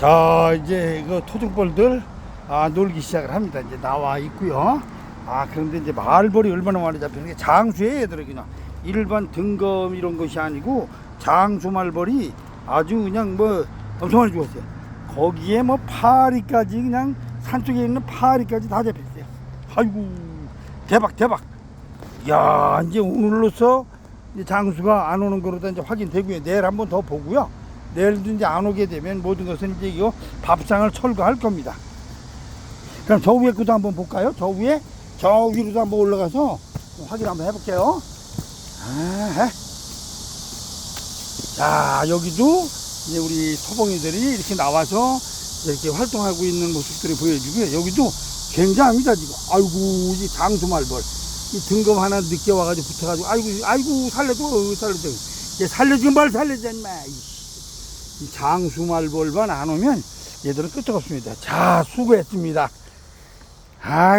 자 이제 그 토종벌들 아, 놀기 시작을 합니다. 이제 나와 있고요. 아 그런데 이제 말벌이 얼마나 많이 잡히는 게 장수에 그냥 일반 등검 이런 것이 아니고 장수 말벌이 아주 그냥 뭐 엄청 많이 죽었어요. 거기에 뭐 파리까지 그냥 산 쪽에 있는 파리까지 다 잡혔어요. 아이고 대박 대박. 야 이제 오늘로서 이제 장수가 안 오는 거로다 이제 확인되고요. 내일 한번 더 보고요. 내일도 이제 안 오게 되면 모든 것은 이제 이거 밥상을 철거할 겁니다. 그럼 저 위에 것도 한번 볼까요? 저 위에 저 위로도 한번 올라가서 확인 한번 해볼게요. 아, 자 여기도 이제 우리 소봉이들이 이렇게 나와서 이렇게 활동하고 있는 모습들을 보여주고요. 여기도 굉장합니다 지금. 아이고 이 장수 말벌. 이 등검 하나 늦게 와가지고 붙어가지고 아이고 아이고 살려줘 살려줘 얘 살려준 말 살려줘 인마. 이 장수 말벌만 안 오면 얘들은 끄떡없습니다. 자 수고했습니다. 아이